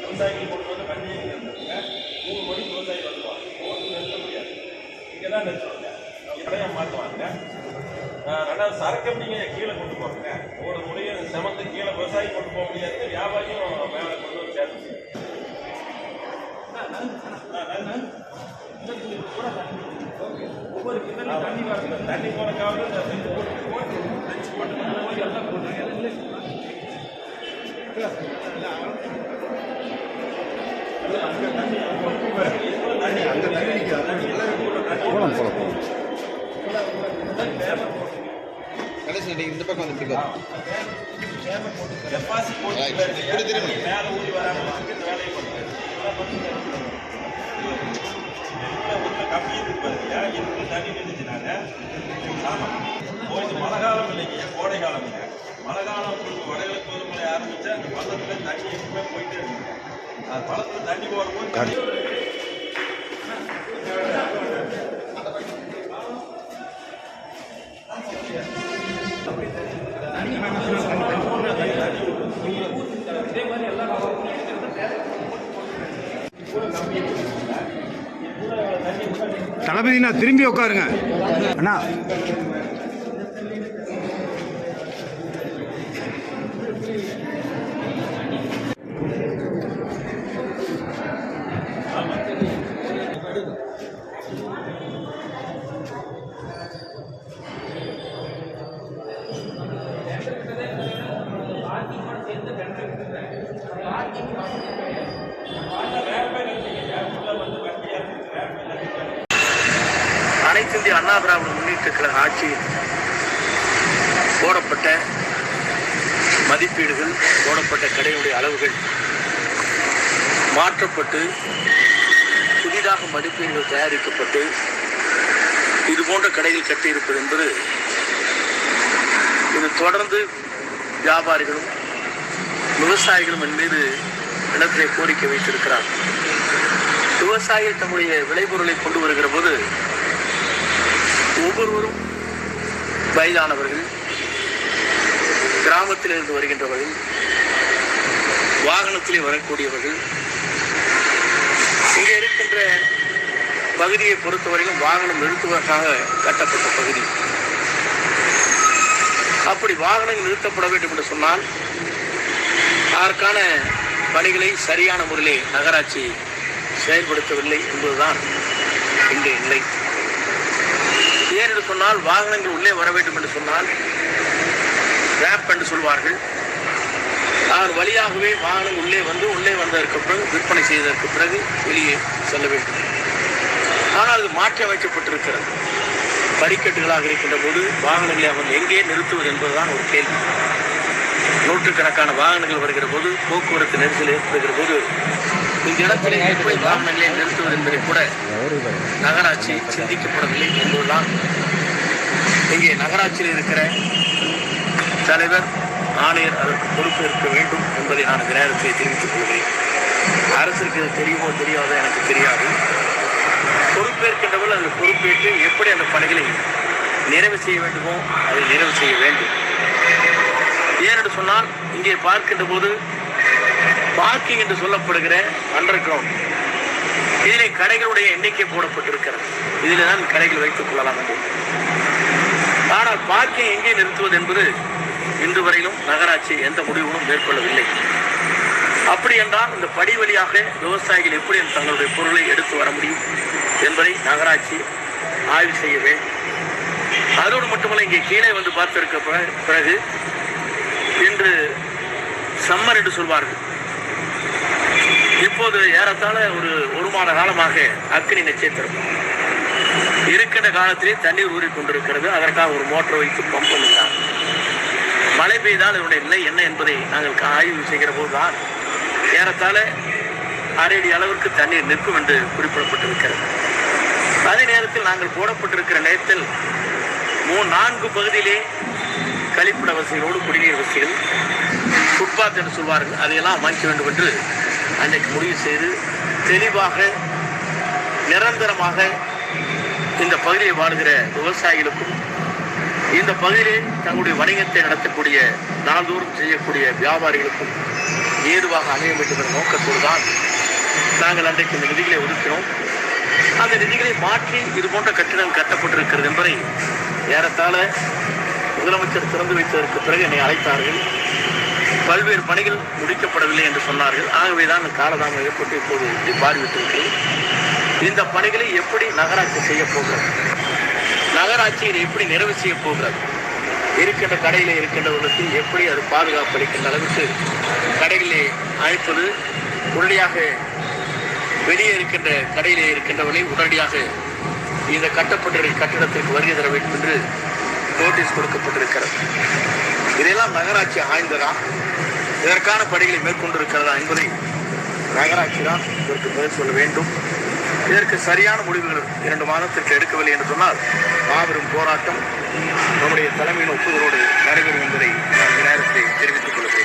விவசாயிகள் கொண்டு வந்து பண்ணி மூணு கோடி விவசாயி வந்துவாங்க ஒன்றும் நிறுத்த முடியாது இங்கே தான் நிறுத்துவாங்க மாற்றுவாங்க ஆனால் சரக்கு அப்படிங்க கீழே கொண்டு போவாங்க ஒவ்வொரு முறையும் செமத்து கீழே விவசாயி கொண்டு போக முடியாது. வியாபாரியும் மேலே கொண்டு வந்து சேர்த்து ஒவ்வொரு கிணறு தண்ணி வரல தண்ணி போன காவல இந்த ரெண்டு போட்டு போட்டு வச்சு மட்டும் போய் எல்லாம் போகலாம் போகலாம் போகலாம் கடைசி நீங்க இந்த பக்கம் வந்து. இப்படி திரும்பி. மேல ஊறி வராம இருக்கு, இந்த வேலையை பண்ணுங்க. உள்ள கம்பி இருக்கு பாத்தீங்களா, இதுக்கு தண்ணி நின்னுச்சுனாங்க, ஆமா. ஓ, மழை காலம் இல்லைங்க, கோடை காலம்ங்க. மழை காலம் உங்களுக்கு வடகிழக்கு பருவமழை ஆரம்பிச்சா அந்த பள்ளத்துல தண்ணி எப்பவுமே போயிட்டே இருக்குங்க. அது பள்ளத்துல தண்ணி போகும்போது தண்ணி தளபதினா திரும்பி உட்காருங்க. அண்ணா அண்ணா திராவிட முன்னேற்ற கழக ஆட்சி போடப்பட்ட மதிப்பீடுகள் போடப்பட்ட கடையினுடைய அளவுகள் மாற்றப்பட்டு புதிதாக மதிப்பீடுகள் தயாரிக்கப்பட்டு இது போன்ற கடைகள் கட்டியிருப்பது என்பது இது தொடர்ந்து வியாபாரிகளும் விவசாயிகளும் என் மீது இடத்திலே கோரிக்கை வைத்திருக்கிறார் விவசாயிகள் தம்முடைய விளைபொருளை கொண்டு வருகிற போது ஒவ்வொருவரும் வயதானவர்கள் கிராமத்திலிருந்து வருகின்றவர்கள் வாகனத்திலே வரக்கூடியவர்கள் இங்கே இருக்கின்ற பகுதியை பொறுத்தவரையிலும் வாகனம் நிறுத்துவதற்காக கட்டப்பட்ட பகுதி. அப்படி வாகனங்கள் நிறுத்தப்பட வேண்டும் என்று சொன்னால் அதற்கான பணிகளை சரியான முறையிலே நகராட்சி செயல்படுத்தவில்லை என்பதுதான் இன்றைய நிலை. ஏன் என்று சொன்னால் வாகனங்கள் உள்ளே வர வேண்டும் என்று சொன்னால் ரேப் என்று சொல்வார்கள். அதன் வழியாகவே வாகனம் உள்ளே வந்து உள்ளே வந்ததற்கு பிறகு விற்பனை செய்ததற்கு பிறகு வெளியே செல்ல வேண்டும். ஆனால் அது மாற்றி அமைக்கப்பட்டிருக்கிறது. படிக்கட்டுகளாக இருக்கின்ற போது வாகனங்களை அவன் எங்கே நிறுத்துவது என்பதுதான் ஒரு கேள்வி. நூற்றுக்கணக்கான வாகனங்கள் வருகிற போது போக்குவரத்து நெரிசல் ஏற்படுகிற போது இந்த இடத்திலே எப்படி வாகனங்களை நிறுத்துவது என்பதை கூட நகராட்சி சிந்திக்கப்படவில்லை என்பதுதான் இங்கே நகராட்சியில் இருக்கிற தலைவர் ஆணையர் அதற்கு பொறுப்பேற்க வேண்டும் என்பதை நான் இந்த நேரத்தில் தெரிவித்துக் கொள்கிறேன். அரசுக்கு இது தெரியுமோ தெரியாதோ எனக்கு தெரியாது. பொறுப்பேற்கின்றவர்கள் அதில் பொறுப்பேற்று எப்படி அந்த பணிகளை நிறைவு செய்ய வேண்டுமோ அதை நிறைவு செய்ய வேண்டும். ஏனென்று சொன்னால் இங்கே பார்க்கின்ற போது பார்க்கிங் என்று சொல்லப்படுகிற அண்டர் கிரவுண்ட் இதிலே கடைகளுடைய எண்ணிக்கை போடப்பட்டிருக்கிறது. இதில் தான் கடைகள் வைத்துக் கொள்ளலாம் என்று. ஆனால் பார்க்கிங் எங்கே நிறுத்துவது என்பது இன்று வரையிலும் நகராட்சி எந்த முடிவும் மேற்கொள்ளவில்லை. அப்படி என்றால் இந்த படி வழியாக விவசாயிகள் எப்படி தங்களுடைய பொருளை எடுத்து வர முடியும் என்பதை நகராட்சி ஆய்வு செய்ய வேண்டும். அதோடு மட்டுமல்ல இங்கே கீழே வந்து பார்த்திருக்க பிற- பிறகு இன்று சம்மர் என்று சொல்வார்கள். இப்போது ஏறத்தாழ ஒரு ஒரு மாத காலமாக அக்னி நட்சத்திரம். இருக்கின்ற காலத்திலே தண்ணீர் ஊறி கொண்டிருக்கிறது. அதற்காக ஒரு மோட்டர் வைத்து பம்ப் பண்ணுகிறார் மழை பெய்தால் இதனுடைய நிலை என்ன என்பதை நாங்கள் ஆய்வு செய்கிற போதுதான் ஏறத்தாழ அரை அளவிற்கு தண்ணீர் நிற்கும் என்று குறிப்பிடப்பட்டிருக்கிறது. அதே நேரத்தில் நாங்கள் போடப்பட்டிருக்கிற நேரத்தில் மூ நான்கு பகுதியிலே கழிப்பிட வசதிகளோடு குடிநீர் வசதிகள் ஃபுட்பாத் என்று சொல்வார்கள். அதையெல்லாம் அமைக்க வேண்டும் என்று அன்றைக்கு முடிவு செய்து தெளிவாக நிரந்தரமாக இந்த பகுதியை வாழ்கிற விவசாயிகளுக்கும் இந்த பகுதியில் தங்களுடைய வணிகத்தை நடத்தக்கூடிய நாள்தோறும் செய்யக்கூடிய வியாபாரிகளுக்கும் ஏதுவாக அமைய வேண்டும் என்ற நோக்கத்தோடு தான் நாங்கள் அன்றைக்கு இந்த நிதிகளை ஒதுக்கினோம். அந்த நிதிகளை மாற்றி இது போன்ற கட்டிடம் கட்டப்பட்டிருக்கிறது என்பதை ஏறத்தாழ முதலமைச்சர் திறந்து வைத்ததற்கு பிறகு என்னை அழைத்தார்கள். பல்வேறு பணிகள் முடிக்கப்படவில்லை என்று சொன்னார்கள். ஆகவேதான் காலதாமம் ஏற்பட்டு இப்போது இதை இந்த பணிகளை எப்படி நகராட்சி செய்ய போகிறது? நகராட்சி இதை எப்படி நிறைவு செய்ய போகிறது? இருக்கின்ற கடையில் இருக்கின்றவர்களுக்கு எப்படி அது பாதுகாப்பு அளிக்கின்ற அளவுக்கு கடைகளை அழைப்பது உடனடியாக வெளியே இருக்கின்ற கடையிலே இருக்கின்றவர்களை உடனடியாக இந்த கட்டப்பட்டிருக்கிற கட்டிடத்திற்கு வருகை தர வேண்டும் என்று நோட்டீஸ் கொடுக்கப்பட்டிருக்கிறது. இதையெல்லாம் நகராட்சி ஆய்ந்ததா? இதற்கான பணிகளை மேற்கொண்டிருக்கிறதா என்பதை நகராட்சி தான் இதற்கு பதில் சொல்ல வேண்டும். இதற்கு சரியான முடிவுகள் இரண்டு மாதத்திற்கு எடுக்கவில்லை என்று சொன்னால் மாபெரும் போராட்டம் நம்முடைய தலைமையின் ஒப்புதலோடு நடைபெறும் என்பதை நான் இந்த தெரிவித்துக் கொள்கிறேன்.